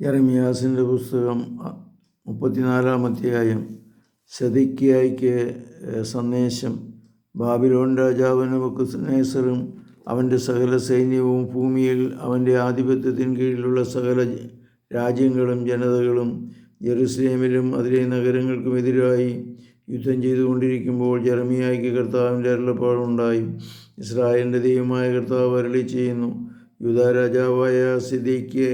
യെറമിയാസിന്റെ പുസ്തകം മുപ്പത്തിനാലാം അധ്യായം. സെദിക്കിയായിക്ക് സന്ദേശം. ബാബിലോൺ രാജാവിന് നെബൂഖദ്നേസറും അവന്റെ സകല സൈന്യവും ഭൂമിയിൽ അവന്റെ ആധിപത്യത്തിന് കീഴിലുള്ള സകല രാജ്യങ്ങളും ജനതകളും ജെറുസലേമിലും അതിലെ നഗരങ്ങൾക്കും എതിരായി യുദ്ധം ചെയ്തുകൊണ്ടിരിക്കുമ്പോൾ ജർമിയായിക്ക് കർത്താവിന്റെ അരുളപ്പാടുണ്ടായി. ഇസ്രായേലിന്റെ ദൈവമായ കർത്താവ് അരളി ചെയ്യുന്നു യുദ്ധ രാജാവായ സിദ്ദീഖ്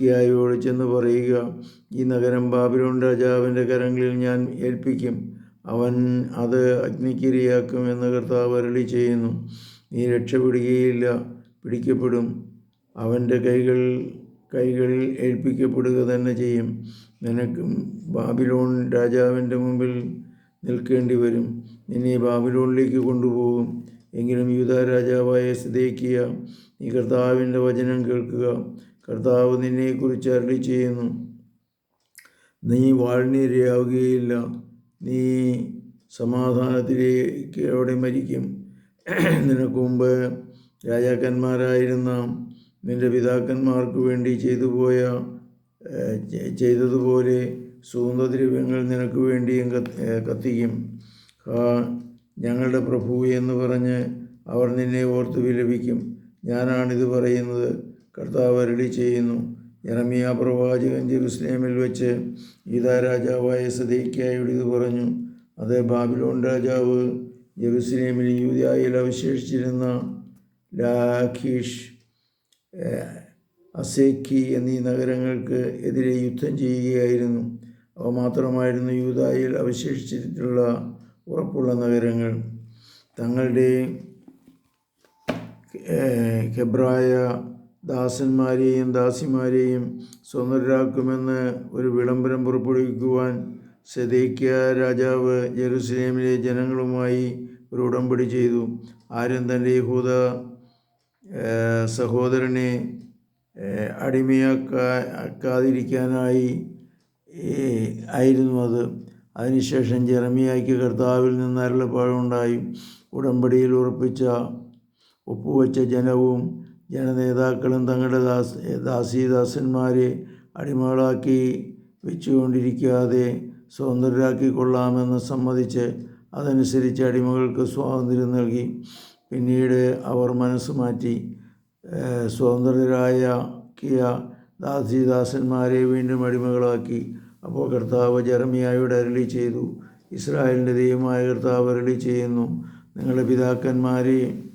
കിയായോട് ചെന്ന് പറയുക ഈ നഗരം ബാബിലോൺ രാജാവിന്റെ കരങ്ങളിൽ ഞാൻ ഏൽപ്പിക്കും. അവൻ അത് അഗ്നിക്കിരയാക്കും എന്ന് കർത്താവ് അരളി ചെയ്യുന്നു. നീ രക്ഷപ്പെടുകയില്ല പിടിക്കപ്പെടും. അവന്റെ കൈകൾ കൈകളിൽ ഏൽപ്പിക്കപ്പെടുക തന്നെ ചെയ്യും. നിനക്കും ബാബിലോൺ രാജാവിന്റെ മുമ്പിൽ നിൽക്കേണ്ടി വരും. നിന്നെ ബാബിലോണിലേക്ക് കൊണ്ടുപോകും. എങ്കിലും യൂദാ രാജാവായ സിദേക്കിയ നീ കർത്താവിന്റെ വചനം കേൾക്കുക. കർത്താവ് നിന്നെക്കുറിച്ച് അരളി ചെയ്യുന്നു നീ വാഴ്നിരയാവുകയില്ല നീ സമാധാനത്തിലേക്ക് അവിടെ മരിക്കും? നിനക്ക് മുമ്പ് രാജാക്കന്മാരായിരുന്ന നിന്റെ പിതാക്കന്മാർക്ക് വേണ്ടി ചെയ്തു പോയ ചെയ്തതുപോലെ സുഗന്ധദ്രവ്യങ്ങൾ നിനക്ക് വേണ്ടിയും കത്തിക്കും. ഞങ്ങളുടെ പ്രഭു എന്ന് പറഞ്ഞ് അവർ നിന്നെ ഓർത്ത് വിലപിക്കും. ഞാനാണിത് പറയുന്നത്. കർത്താവ് അരളി ചെയ്യുന്നു. ഇറമിയ പ്രവാചകൻ ജെറുസലേമിൽ വെച്ച് ഗീതാ രാജാവായ സദേക്കിയായോട് ഇത് പറഞ്ഞു അത് ബാബിലോൺ രാജാവ് ജെറുസലേമിൽ യൂതിയായിൽ അവശേഷിച്ചിരുന്ന ലാഖീഷ് അസേക്കി എന്നീ നഗരങ്ങൾക്ക് എതിരെ യുദ്ധം ചെയ്യുകയായിരുന്നു. അവ മാത്രമായിരുന്നു യൂതായിൽ അവശേഷിച്ചിട്ടുള്ള ഉറപ്പുള്ള നഗരങ്ങൾ. തങ്ങളുടെ ഹെബ്രായ ദാസന്മാരെയും ദാസിമാരെയും സ്വതന്ത്രരാക്കുമെന്ന് ഒരു വിളംബരം പുറപ്പെടുവിക്കുവാൻ സെദേക്കിയ രാജാവ് ജെറുസലേമിലെ ജനങ്ങളുമായി ഒരു ഉടമ്പടി ചെയ്തു. ആരും തന്റെ യഹൂദ സഹോദരനെ അടിമയാക്കാതിരിക്കാനായി ആയിരുന്നു അത്. അതിനുശേഷം ജെറമിയായ്ക്ക് കർത്താവിൽ നിന്ന് അരുളപ്പാടുണ്ടായി. ഉടമ്പടിയിൽ ഉറപ്പിച്ച ഒപ്പുവച്ച ജനവും ജനനേതാക്കളും തങ്ങളുടെ ദാസ് ദാസീദാസന്മാരെ അടിമകളാക്കി വെച്ചുകൊണ്ടിരിക്കാതെ സ്വതന്ത്രരാക്കിക്കൊള്ളാമെന്ന് സമ്മതിച്ച് അതനുസരിച്ച് അടിമകൾക്ക് സ്വാതന്ത്ര്യം നൽകി. പിന്നീട് അവർ മനസ്സ് മാറ്റി സ്വതന്ത്രരായ കിയ ദാസീദാസന്മാരെ വീണ്ടും അടിമകളാക്കി അപ്പോൾ കർത്താവ് ജെറമിയായോട് അരളി ചെയ്തു. ഇസ്രായേലിന്റെ ദൈവമായ കർത്താവ് അരളി ചെയ്യുന്നു. നിങ്ങളുടെ പിതാക്കന്മാരെ ഏഹ്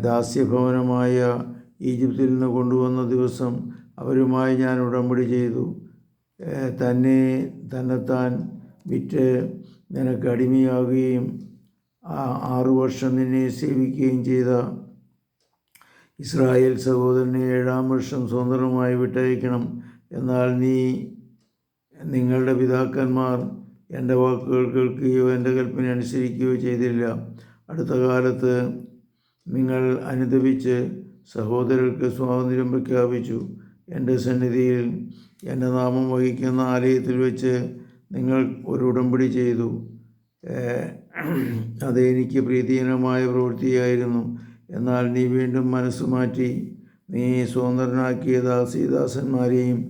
ദാസ്യഭവനമായ ഈജിപ്തിൽ നിന്ന് കൊണ്ടുവന്ന ദിവസം അവരുമായി ഞാൻ ഉടമ്പടി ചെയ്തു. തന്നെ തന്നെത്താൻ വിറ്റ് നിനക്ക് അടിമയാകുകയും ആറു വർഷം നിന്നെ സേവിക്കുകയും ചെയ്ത ഇസ്രായേൽ സഹോദരനെ ഏഴാം വർഷം സ്വതന്ത്രമായി വിട്ടയക്കണം എന്നാൽ നീ നിങ്ങളുടെ പിതാക്കന്മാർ എന്റെ വാക്കുകൾ കേൾക്കുകയോ എന്റെ കൽപ്പന അനുസരിക്കുകയോ ചെയ്തില്ല. അടുത്ത കാലത്ത് നിങ്ങൾ അനുദപിച്ച് സഹോദരർക്ക് സ്വാതന്ത്ര്യം പ്രഖ്യാപിച്ചു. എന്റെ സന്നിധിയിൽ എന്റെ നാമം വഹിക്കുന്ന ആലയത്തിൽ വെച്ച് നിങ്ങൾ ഒരു ഉടമ്പടി ചെയ്തു. അതെനിക്ക് പ്രീതിജനമായ പ്രവൃത്തിയായിരുന്നു. എന്നാൽ നീ വീണ്ടും മനസ്സ് മാറ്റി. നീ സ്വതന്ത്രനാക്കിയ ദാസീദാസന്മാരെയും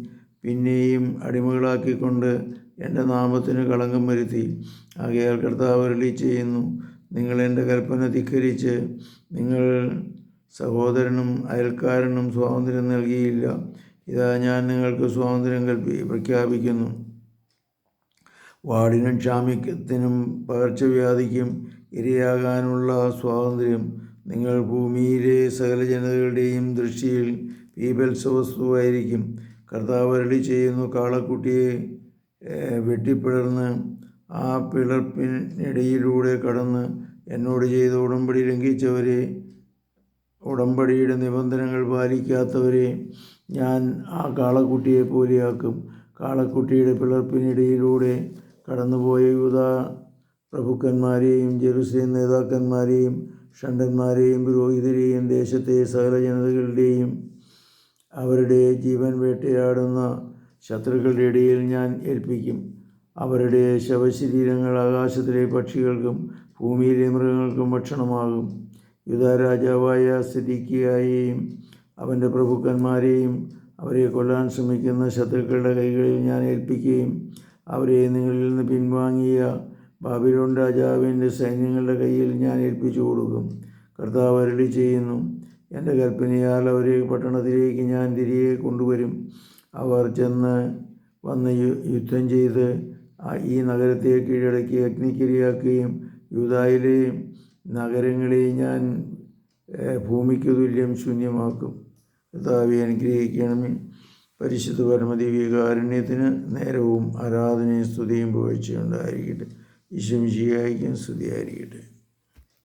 പിന്നെയും അടിമകളാക്കിക്കൊണ്ട് എന്റെ നാമത്തിന് കളങ്കം വരുത്തി. ആകയാൽ കർത്താവ് അരളി ചെയ്യുന്നു. നിങ്ങൾ എന്റെ കൽപ്പന ധിക്കരിച്ച് നിങ്ങൾ സഹോദരനും അയൽക്കാരനും സ്വാതന്ത്ര്യം നൽകിയില്ല. ഇതാ ഞാൻ നിങ്ങൾക്ക് സ്വാതന്ത്ര്യം കൽപ്പി പ്രഖ്യാപിക്കുന്നു. വാടിനും ക്ഷാമിക്കത്തിനും പകർച്ചവ്യാധിക്കും ഇരയാകാനുള്ള സ്വാതന്ത്ര്യം നിങ്ങൾ ഭൂമിയിലെ സകല ജനതകളുടെയും ദൃഷ്ടിയിൽ പീപത്സവസ്തുവായിരിക്കും കർത്താവ് അരളി ചെയ്യുന്നു കാളക്കുട്ടിയെ ഏഹ്, വെട്ടിപ്പിളർന്ന് ആ പിളർപ്പിനിടയിലൂടെ കടന്ന് എന്നോട് ചെയ്ത ഉടമ്പടി ലംഘിച്ചവരെ ഉടമ്പടിയുടെ നിബന്ധനകൾ പാലിക്കാത്തവരെ ഞാൻ ആ കാളക്കുട്ടിയെ പോലെയാക്കും. കാളക്കുട്ടിയുടെ പിളർപ്പിനിടയിലൂടെ കടന്നുപോയ യൂത പ്രഭുക്കന്മാരെയും ജെറുസലേം നേതാക്കന്മാരെയും ഷണ്ടന്മാരെയും പുരോഹിതരെയും ദേശത്തെ സകല ജനതകളുടെയും അവരുടെ ജീവൻ വേട്ടയാടുന്ന ശത്രുക്കളുടെ ഇടയിൽ ഞാൻ ഏൽപ്പിക്കും. അവരുടെ ശവശരീരങ്ങൾ ആകാശത്തിലെ പക്ഷികൾക്കും ഭൂമിയിലെ മൃഗങ്ങൾക്കും ഭക്ഷണമാകും. യുദ്ധ രാജാവായ സ്ഥിതിക്കിയായെയും അവന്റെ പ്രഭുക്കന്മാരെയും അവരെ കൊല്ലാൻ ശ്രമിക്കുന്ന ശത്രുക്കളുടെ കൈകളിൽ ഞാൻ ഏൽപ്പിക്കുകയും അവരെ നിങ്ങളിൽ നിന്ന് പിൻവാങ്ങിയ ബാബിലോൺ രാജാവിന്റെ സൈന്യങ്ങളുടെ കയ്യിൽ ഞാൻ ഏൽപ്പിച്ചു കൊടുക്കും. കർത്താവ് അരളി ചെയ്യുന്നു എന്റെ കൽപ്പനയാൽ അവരെ പട്ടണത്തിലേക്ക് ഞാൻ തിരികെ കൊണ്ടുവരും. അവർ ചെന്ന് വന്ന് യുദ്ധം ചെയ്ത് ഈ നഗരത്തെ കീഴടക്കി അഗ്നിക്കിരയാക്കുകയും യൂതായിലെയും നഗരങ്ങളെയും ഞാൻ ഭൂമിക്ക് തുല്യം ശൂന്യമാക്കും. കർത്താവെ അനുഗ്രഹിക്കണമേ. പരിശുദ്ധ പരമദിവ്യകാരുണ്യത്തിന് നേരവും ആരാധനയും സ്തുതിയും പുകഴ്ചയുണ്ടായിരിക്കട്ടെ ഈശ്വമിശിയായിരിക്കും സ്തുതിയായിരിക്കട്ടെ.